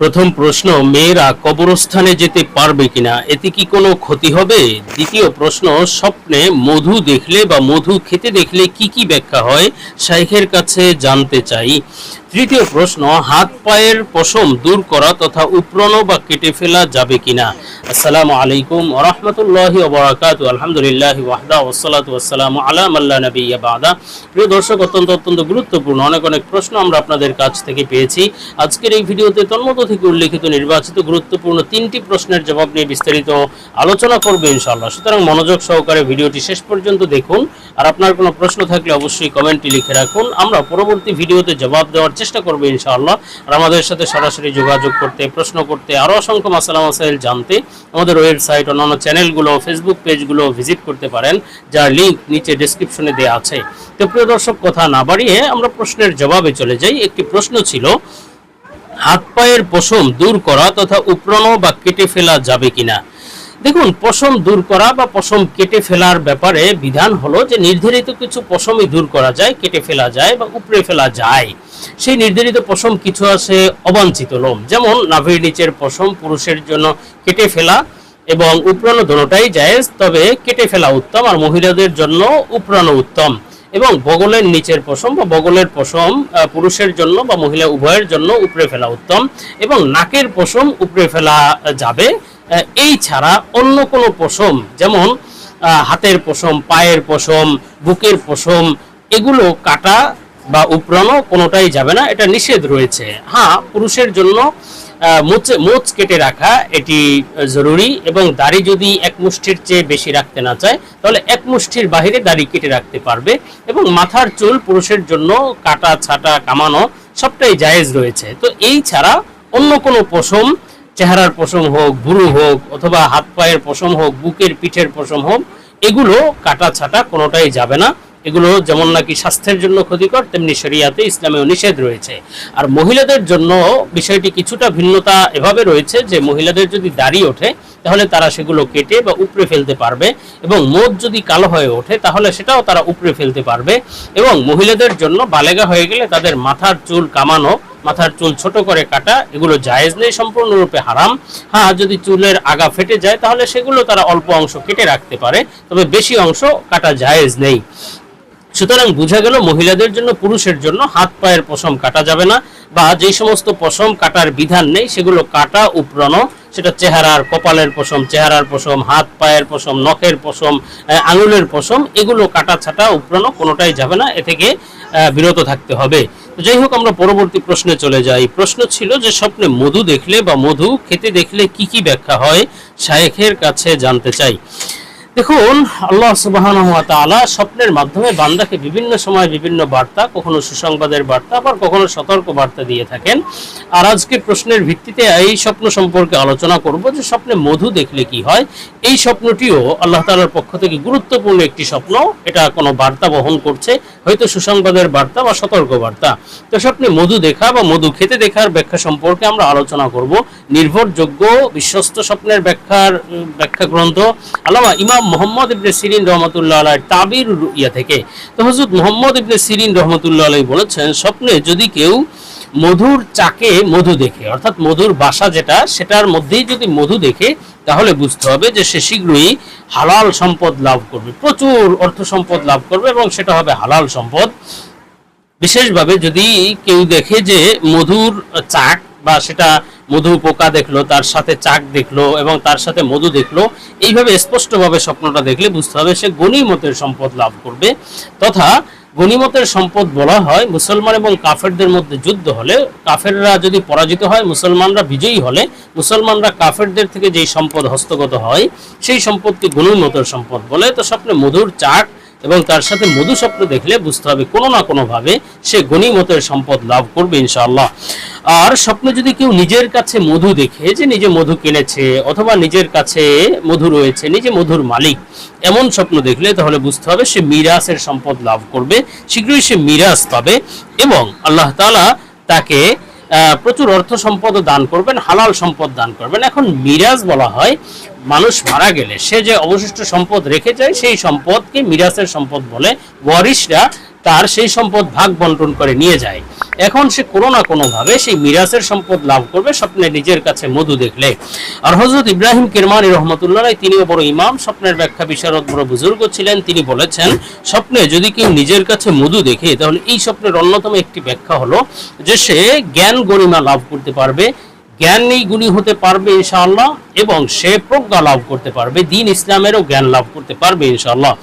প্রথম প্রশ্ন, মেয়েরা কবরস্থানে যেতে পারবে কিনা? এতে কি কোনো ক্ষতি হবে? দ্বিতীয় প্রশ্ন, স্বপ্নে মধু দেখলে বা মধু খেতে দেখলে কি কি ব্যাখ্যা হয়? শাইখের কাছে জানতে চাই। তৃতীয় প্রশ্ন, হাত পায়ের পশম দূর করা তথা উপরণ বা কেটে ফেলা যাবে কিনা? আসসালামু আলাইকুম ওরহমতুল্লাহি ওবরাকাত। আলহামদুলিল্লাহ ওয়াহদা ওসালাত ওয়াসালাম আলা মাল্লা নবিয়া বাদা। প্রিয় দর্শক, অত্যন্ত অত্যন্ত গুরুত্বপূর্ণ অনেক অনেক প্রশ্ন আমরা আপনাদের কাছ থেকে পেয়েছি। আজকের এই ভিডিওতে তন্মত থেকে উল্লেখিত নির্বাচিত গুরুত্বপূর্ণ তিনটি প্রশ্নের জবাব নিয়ে বিস্তারিত আলোচনা করবে ইনশাআল্লাহ। সুতরাং মনোযোগ সহকারে ভিডিওটি শেষ পর্যন্ত দেখুন। আর আপনার কোনো প্রশ্ন থাকলে অবশ্যই কমেন্টে লিখে রাখুন। আমরা পরবর্তী ভিডিওতে জবাব দেওয়ার চেষ্টা করব ইনশাআল্লাহ। আর আমাদের সাথে সরাসরি যোগাযোগ করতে, প্রশ্ন করতে আরও অসংখ্য মাসালা মাসাইল জানতে। আমাদের ওয়েবসাইট অন্যান্য চ্যানেলগুলো ফেসবুক পেজগুলো ভিজিট করতে পারেন, যার লিঙ্ক নিচে ডেসক্রিপশনে দেওয়া আছে। তো প্রিয় দর্শক, কথা না বাড়িয়ে আমরা প্রশ্নের জবাবে চলে যাই। একটি প্রশ্ন ছিল হাত পায়ের পশম দূর করা তথা উপরণ বা কেটে ফেলা যাবে কিনা? দেখুন, পশম দূর করা বা পশম কেটে ফেলার ব্যাপারে বিধান হলো যে নির্ধারিত কিছু পশমই দূর করা যায়, কেটে ফেলা যায় বা উপড়ে ফেলা যায়। সেই নির্ধারিত পশম কিছু আছে, অবাঞ্ছিত লোম। যেমন নাভির নিচের পশম পুরুষের জন্য কেটে ফেলা এবং উপরানো দোনোটাই জায়েজ তবে কেটে ফেলা উত্তম আর মহিলাদের জন্য উপরানো উত্তম। এবং বগলের নিচের পশম বা বগলের পশম পুরুষের জন্য বা মহিলা উভয়ের জন্য উপড়ে ফেলা উত্তম এবং নাকের পশম উপড়ে ফেলা যাবে। এই ছাড়া অন্য কোনো পশম, যেমন হাতের পশম, পায়ের পশম, বুকের পশম, এগুলো কাটা বা উপরানো কোনোটাই যাবে না, এটা নিষেধ রয়েছে। হ্যাঁ পুরুষের জন্য মোচ মোচ কেটে রাখা, এটি জরুরি এবং দাড়ি যদি এক মুষ্টির চেয়ে বেশি রাখতে না চায়, তাহলে এক মুষ্টির বাহিরে দাড়ি কেটে রাখতে পারবে এবং মাথার চুল পুরুষের জন্য কাটা, ছাটা, কামানো সবটাই জায়েজ রয়েছে। তো এই ছাড়া অন্য কোনো পশম চেহারার পশম হোক বুড়ো হোক, অথবা হাত পায়ের পশম হোক, বুকের পিঠের পশম হোক, এগুলো কাটা ছাটা কোনোটাই যাবে না। এগুলো যেমন নাকি স্বাস্থ্যের জন্য ক্ষতিকর, তেমনি শরিয়াতে ইসলামেও নিষেধ রয়েছে। আর মহিলাদের জন্য বিষয়টি কিছুটা ভিন্নতা এভাবে রয়েছে যে, মহিলাদের যদি দাড়ি ওঠে, তাহলে তারা সেগুলো কেটে বা উপড়ে ফেলতে পারবে এবং মোদ যদি কালো হয়ে ওঠে, তাহলে সেটাও তারা উপড়ে ফেলতে পারবে এবং মহিলাদের জন্য বালেগা হয়ে গেলে তাদের মাথার চুল কামানো মাথার চুল ছোট করে কাটা, এগুলো জায়েজ নেই, সম্পূর্ণরূপে হারাম। হ্যাঁ যদি চুলের আগা ফেটে যায়, তাহলে সেগুলো তারা অল্প অংশ কেটে রাখতে পারে, তবে বেশি অংশ কাটা জায়েজ নেই। সুতরাং বোঝা গেল, মহিলাদের জন্য পুরুষের জন্য হাত পায়ের পশম কাটা যাবে না, বা যে সমস্ত পশম কাটার বিধান নেই, সেগুলো কাটা, উপরানো সেটা চেহারার, কপালের পশম, চেহারার পশম, হাত পায়ের পশম, নখের পশম আঙুলের পশম, এগুলো কাটা ছাটা উপরানো কোনোটাই যাবে না, এ থেকে বিরত থাকতে হবে। তো যাই হোক, আমরা পরবর্তী প্রশ্নে চলে যাই। প্রশ্ন ছিল যে, স্বপ্নে মধু দেখলে বা মধু খেতে দেখলে কি কি ব্যাখ্যা হয়? শায়েখের কাছে জানতে চাই। দেখুন, আল্লাহ সুবহানাহু স্বপ্নের মাধ্যমে বান্দাকে বিভিন্ন সময় বিভিন্ন বার্তা, কখনো সুসংবাদের বার্তা, আবার কখনো সতর্ক বার্তা দিয়ে থাকেন। আর আজকে প্রশ্নের ভিত্তিতে এই স্বপ্ন সম্পর্কে আলোচনা করব যে স্বপ্নে মধু দেখলে কি হয়। এই স্বপ্নটিও আল্লাহ তালার পক্ষ থেকে গুরুত্বপূর্ণ একটি স্বপ্ন। এটা কোনো বার্তা বহন করছে, হয়তো সুসংবাদের বার্তা বা সতর্ক বার্তা তো স্বপ্নে মধু দেখা বা মধু খেতে দেখার ব্যাখ্যা সম্পর্কে আমরা আলোচনা করব। নির্ভরযোগ্য, বিশ্বস্ত স্বপ্নের ব্যাখ্যার ব্যাখ্যা গ্রন্থ আল্লামা ইমাম মোহাম্মদ ইবনে সিরিন রহমতুল্লাহ আলাই তাবির ইয়া থেকে। তো হজরত মোহাম্মদ ইবনে সিরিন রহমতুল্লাহ আলাই বলেছেন, স্বপ্নে যদি কেউ মধুর চাকে মধু দেখে, অর্থাৎ মধুর বাসা যেটা, সেটার মধ্যেই যদি মধু দেখে, তাহলে বুঝতে হবে যে সে শীঘ্রই হালাল সম্পদ লাভ করবে, প্রচুর অর্থ সম্পদ লাভ করবে এবং সেটা হবে হালাল সম্পদ। বিশেষভাবে যদি কেউ দেখে যে মধুর চাক বা সেটা মধু পোকা দেখল, তার সাথে চাক দেখল এবং তার সাথে মধু দেখল, এইভাবে স্পষ্টভাবে স্বপ্নটা দেখলে বুঝতে হবে সে গণিমতের সম্পদ লাভ করবে। তথা গণিমতের সম্পদ বলা হয় মুসলমান এবং কাফেরদের মধ্যে যুদ্ধ হলে, কাফেররা যদি পরাজিত হয়, মুসলমানরা বিজয়ী হলে, মুসলমানরা কাফেরদের থেকে যেই সম্পদ হস্তগত হয়, সেই সম্পদকে গণিমতের সম্পদ বলে। তো স্বপ্নে মধুর চাক এবং তার সাথে মধু স্বপ্ন দেখলে বুঝতে হবে কোনো না কোনোভাবে সে গণিমতের সম্পদ লাভ করবে ইনশাআল্লাহ। আর স্বপ্নে যদি কেউ নিজের কাছে মধু দেখে যে নিজে মধু কিনেছে অথবা নিজের কাছে মধু রয়েছে, নিজে মধুর মালিক, এমন স্বপ্ন দেখলে তাহলে বুঝতে হবে সে মিরাসের সম্পদ লাভ করবে। শীঘ্রই সে মিরাস পাবে এবং আল্লাহ তাআলা তাকে প্রচুর অর্থ সম্পদ দান করবেন, হালাল সম্পদ দান করবেন। এখন মিরাজ বলা হয়, মানুষ মারা গেলে সে যে অবশিষ্ট সম্পদ রেখে যায়, সেই সম্পদকে মিরাজের সম্পদ বলে। ওয়ারিশরা তার সেই সম্পদ ভাগ বন্টন করে নিয়ে যায়। এখন সে কোনো না কোনো ভাবে সেই মিরাসের সম্পদ লাভ করবে, স্বপ্নে নিজের কাছে মধু দেখলে। আর হজরত ইব্রাহিম কিরমানি রহমতুল্লাহ তিনিও বড় ইমাম, স্বপ্নের ব্যাখ্যা বিশারদ বড় বুজুর্গ ছিলেন, তিনি বলেছেন, স্বপ্নে যদি কেউ নিজের কাছে মধু দেখে, তাহলে এই স্বপ্নের অন্যতম একটি ব্যাখ্যা হলো যে সে জ্ঞান গরিমা লাভ করতে পারবে, জ্ঞান গুণী হতে পারবে ইনশাআল্লাহ, এবং সে প্রজ্ঞা লাভ করতে পারবে, দিন ইসলামেরও জ্ঞান লাভ করতে পারবে ইনশাআল্লাহ।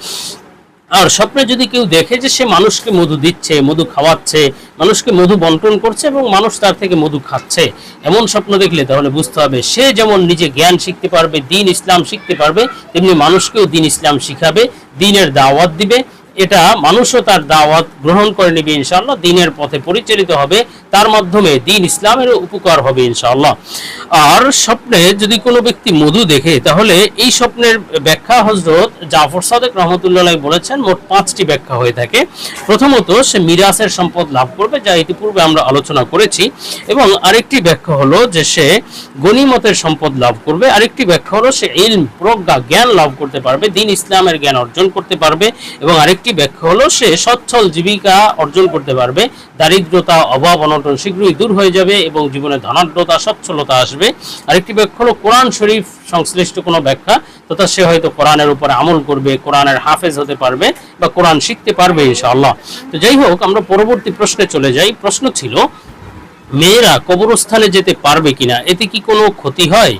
আর স্বপ্নে যদি কেউ দেখে যে সে মানুষকে মধু দিচ্ছে, মধু খাওয়াচ্ছে, মানুষকে মধু বন্টন করছে এবং মানুষ তার থেকে মধু খাচ্ছে, এমন স্বপ্ন দেখলে তাহলে বুঝতে হবে সে যেমন নিজে জ্ঞান শিখতে পারবে, দিন ইসলাম শিখতে পারবে, তেমনি মানুষকেও দিন ইসলাম শিখাবে, দিনের দাওয়াত দিবে। এটা মানুষও তার দাওয়াত গ্রহণ করে নেবে ইনশাআল্লাহ, দিনের পথে পরিচালিত হবে, তার মাধ্যমে দিন ইসলামের উপকার হবে ইনশাআল্লাহ। আর স্বপ্নে যদি কোনো ব্যক্তি মধু দেখে, তাহলে এই স্বপ্নের ব্যাখ্যা হজরত জাফর সাদেক রহমতুল্লাহ বলেছেন, মোট পাঁচটি ব্যাখ্যা হয়ে থাকে। প্রথমত, সে মিরাসের সম্পদ লাভ করবে, যা ইতিপূর্বে আমরা আলোচনা করেছি। এবং আরেকটি ব্যাখ্যা হলো যে, সে গণিমতের সম্পদ লাভ করবে। আরেকটি ব্যাখ্যা হলো, সে ইলম, প্রজ্ঞা, জ্ঞান লাভ করতে পারবে, দিন ইসলামের জ্ঞান অর্জন করতে পারবে। এবং আরেকটি ব্যাখ্যা হলো? সে সচ্ছল জীবিকা অর্জন করতে পারবে, দারিদ্রতা, অভাব, অনটন শীঘ্রই দূর হয়ে যাবে এবং জীবনে ধনাঢ্যতা, সচ্ছলতা আসবে। আরেকটি ব্যাখ্যা হলো, কোরআন শরীফ সংশ্লিষ্ট কোনো ব্যাখ্যা, তথা সে হয়তো কোরআনের উপরে আমল করবে, কোরআনের হাফেজ হতে পারবে বা কোরআন শিখতে পারবে, ইনশাআল্লাহ। তো যাই হোক, আমরা পরবর্তী প্রশ্নে চলে যাই। প্রশ্ন ছিল, মেয়েরা কবরস্থানে যেতে পারবে কিনা? এতে কি কোনো ক্ষতি হয়?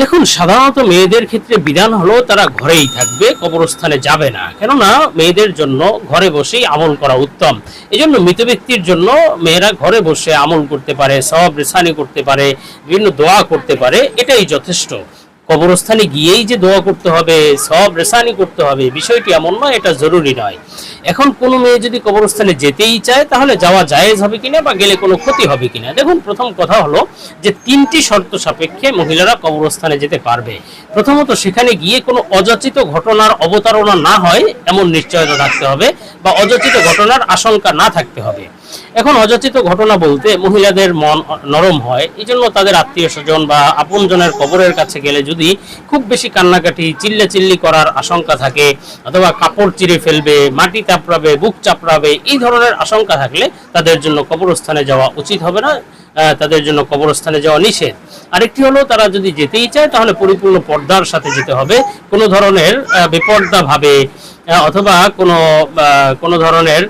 দেখুন, সাধারণত মেয়েদের ক্ষেত্রে বিধান হলো তারা ঘরেই থাকবে, কবরস্থানে যাবে না। কেননা মেয়েদের জন্য ঘরে বসেই আমল করা উত্তম। এই জন্য মৃত ব্যক্তির জন্য মেয়েরা ঘরে বসে আমল করতে পারে সব রেসানি করতে পারে, বিভিন্ন দোয়া করতে পারে, এটাই যথেষ্ট। কবরস্থানে গিয়েই যে দোয়া করতে হবে, সব রেসানি করতে হবে, বিষয়টি এমন নয়, এটা জরুরি নয়। এখন কোনো মেয়ে যদি কবরস্থানে যেতেই চায়, তাহলে যাওয়া জায়েজ হবে কিনা বা গেলে কোনো ক্ষতি হবে কিনা? দেখুন, প্রথম কথা হলো যে তিনটি শর্ত সাপেক্ষে মহিলারা কবরস্থানে যেতে পারবে। প্রথমত, সেখানে গিয়ে কোনো অযাচিত ঘটনার অবতারণা না হয়, এমন নিশ্চয়তা থাকতে হবে বা অযাচিত ঘটনার আশঙ্কা না থাকতে হবে। এখন অযাচিত ঘটনা বলতে মহিলাদের মন নরম হয় এই জন্য তাদের আত্মীয় স্বজন বা আপনজনের কবরের কাছে গেলে যদি খুব বেশি কান্নাকাটি চিল্লা চিল্লি করার আশঙ্কা থাকে অথবা কাপড় চিরে ফেলবে মাটি চাপড়াবে বুক চাপড়াবে এই ধরনের আশঙ্কা থাকলে তাদের জন্য কবরস্থানে যাওয়া উচিত হবে না তাদের জন্য কবরস্থানে যাওয়া নিষেধ। আরেকটি হলো তারা যদি যেতেই চায় তাহলে পরিপূর্ণ পর্দার সাথে যেতে হবে। কোনো ধরনের আহ, বেপর্দা ভাবে অথবা কোনো কোনো ধরনের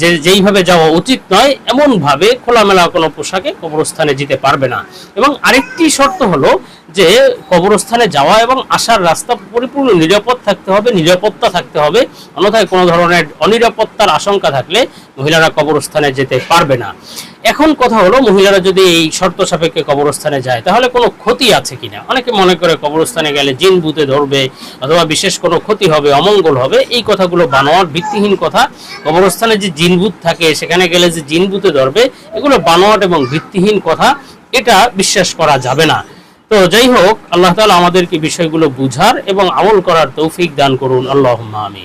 যে যেইভাবে যাওয়া উচিত নয়, এমনভাবে খোলামেলা কোনো পোশাকে কবরস্থানে যেতে পারবে না। এবং আরেকটি শর্ত হলো যে কবরস্থানে যাওয়া এবং আসার রাস্তা পরিপূর্ণ নিরাপদ থাকতে হবে, নিরাপত্তা থাকতে হবে। অন্যথায় কোনো ধরনের অনিরাপত্তার আশঙ্কা থাকলে মহিলারা কবরস্থানে যেতে পারবে না। এখন কথা হলো, মহিলারা যদি এই শর্ত সাপেক্ষে কবরস্থানে যায়, তাহলে কোনো ক্ষতি আছে কিনা? অনেকে মনে করে কবরস্থানে গেলে জিন বুতে ধরবে, অথবা বিশেষ কোনো ক্ষতি হবে, অমঙ্গল হবে, এই কথাগুলো বানোয়ার ভিত্তিহীন কথা। কবরস্থানে যে জিনভূত থাকে, সেখানে গেলে যে জিনভূতে ধরবে, এগুলো বানোয়াট এবং ভিত্তিহীন কথা, এটা বিশ্বাস করা যাবে না। তো যাই হোক, আল্লাহ তাআলা আমাদেরকে বিষয়গুলো বুঝার এবং আমল করার তৌফিক দান করুন। আল্লাহ আমিন।